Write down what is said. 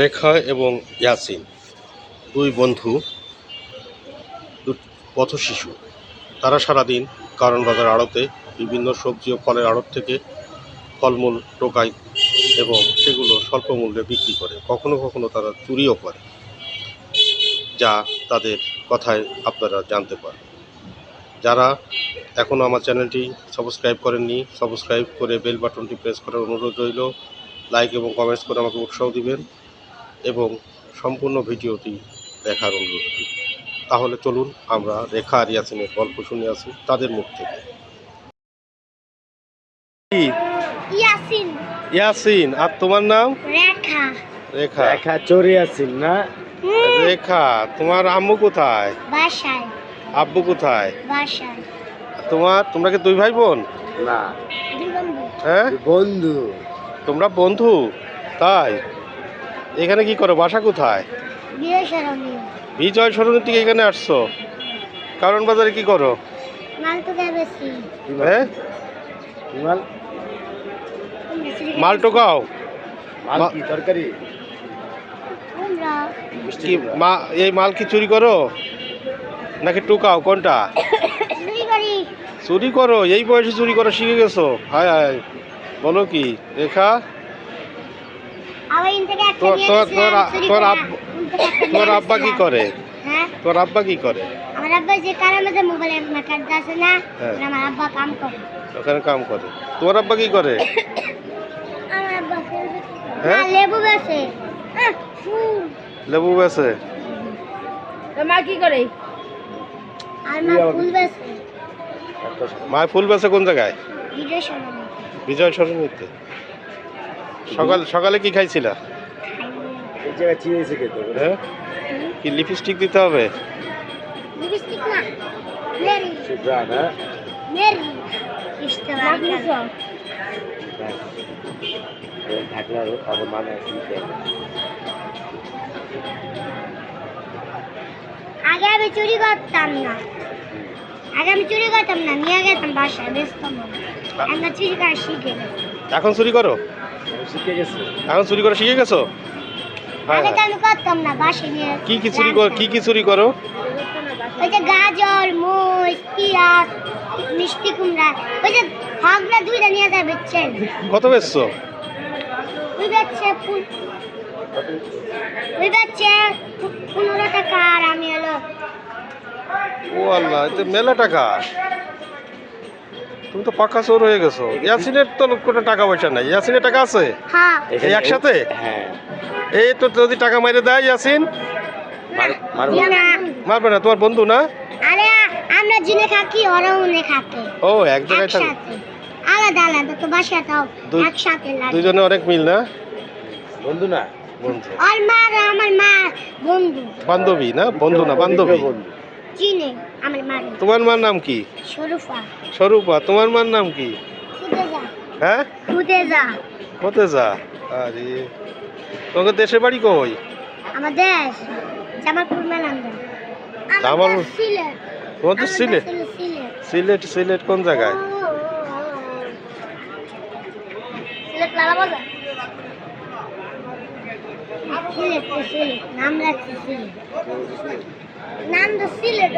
রেখা এবং ইয়াসিন, দুই বন্ধু দু পথশিশু তারা সারাদিন কারণ বাজার আড়তে বিভিন্ন সবজি ও ফলের আড়ত থেকে ফলমূল টোকায় এবং সেগুলো স্বল্প মূল্যে বিক্রি করে। কখনো কখনো তারা চুরিও করে, যা তাদের কথায় আপনারা জানতে পারেন। যারা এখনও আমার চ্যানেলটি সাবস্ক্রাইব করেননি, সাবস্ক্রাইব করে বেল বাটনটি প্রেস করার অনুরোধ রইল। লাইক এবং কমেন্টস করে আমাকে উৎসাহ দিবেন। এবং সম্পূর্ণ ভিডিওটি দেখার অনুরোধ করি। তাহলে চলুন আমরা রেখা আর ইয়াসিনের গল্প শুনে আসি তাদের মুখ থেকে। ইয়াসিন। ইয়াসিন আর তোমার নাম? রেখা। রেখা। একা চড়ে আছেন না? রেখা তোমার আম্মু কোথায়? বাসায়। আব্বু কোথায়? বাসায়। তোমার তোমরা কি দুই ভাই বোন? না। হ্যাঁ? বন্ধু। তোমরা বন্ধু? তাই? এখানে কি করো? বাসা কোথায়? সরণী। বিজয় সরণির থেকে এখানে আসছো? কারণ বাজারে কি করো? হ্যাঁ? মাল? টোকাও মা- তরকারি? কি মা এই মাল কি চুরি করো? নাকি টুকাও কোনটা? চুরি চুরি করো এই বয়সে চুরি করা শিখে গেছো? হায় হায়। বলো কি রেখা? তোর- তোর- তোর তোর। আব্বু- তোর কি করে? হ্যাঁ? তোর আব্বা কি করে? আমার আব্বা যে কারের মধ্যে মোবাইলের মেকার আছে না হ্যাঁ। আমার আব্বা কাম করে। ওখানে কাম করে। তোমার আব্বা কি করে? আমার আব্বা ফুল হ্যাঁ? লেবু বেচে লেবু বেছে? মা কি করে? আর মা ফুল বেচে। মায় ফুল বেছে কোন জায়গায়? ভিডিও সরণী বিজয় সরণিতে সকাল সকালে কি খাইছিলা? এই জায়গায় চিড়েছে কে তোর হ্যাঁ? কি লিপস্টিক দিতে হবে? তাদের মানে আগে আমি চুরি করতাম না। আগে আমি চুরি করতাম না নিয়ে গেতাম বাসায় বেচতাম না আমরা চুরি করা শিখে গেছি। এখন চুরি করো? শিখে গেছে। এখন চুরি করা শিখে গেছো? হ্যাঁ। আগে তো আমি করতাম না বাসায় নিয়ে কি কি চুরি করো কি কি চুরি করো? ওই যে গাজর মরিচ পেঁয়াজ মিষ্টি কুমড়া ওই যে হগরা দুইটা নিয়ে যায় বেচছেন কত বেচছো? ওই বেচছে ফুল ওই বেচছে পনেরো টাকা আর আমি হলো ও আল্লাহ এতে মেলা টাকা। তুমি তো পাক্কা চোর হয়ে গেছো। ইয়াসিনের তো কোনো টাকা পয়সা নাই। ইয়াসিনের টাকা আছে? হ্যাঁ। এই একসাথে? হ্যাঁ। এই তো যদি টাকা মাইরে দেয় ইয়াসিন। মারবে না। তোমার বন্ধু না? আরে আমরা জিনে থাকি ওরাও উনে থাকে। ও এক জায়গায় থাকো। আলাদা আলাদা তো বাসাটাও দুই- একসাথে লাগে। দুইজনে অনেক মিল না? বন্ধু না। বন্ধু। আর মা আর আমার মা বন্ধু। বান্ধবী না? বন্ধু না বান্ধবী। বন্ধু। চিনে আমার মা তোমার মার নাম কি? স্বরূপা। তোমার মার নাম কি? হ্যাঁ? আরে। তোমাকে দেশের বাড়ি কই? আমার দেশ জামালপুর মেলান্দা। জামাল- সিলেট। সিলেট? সিলেট। সিলেট সিলেট কোন জায়গায়? সিলেট লালা বাজার সিলেট সিলেট নাম রাখছি সিলেট। নাম তো সিলেট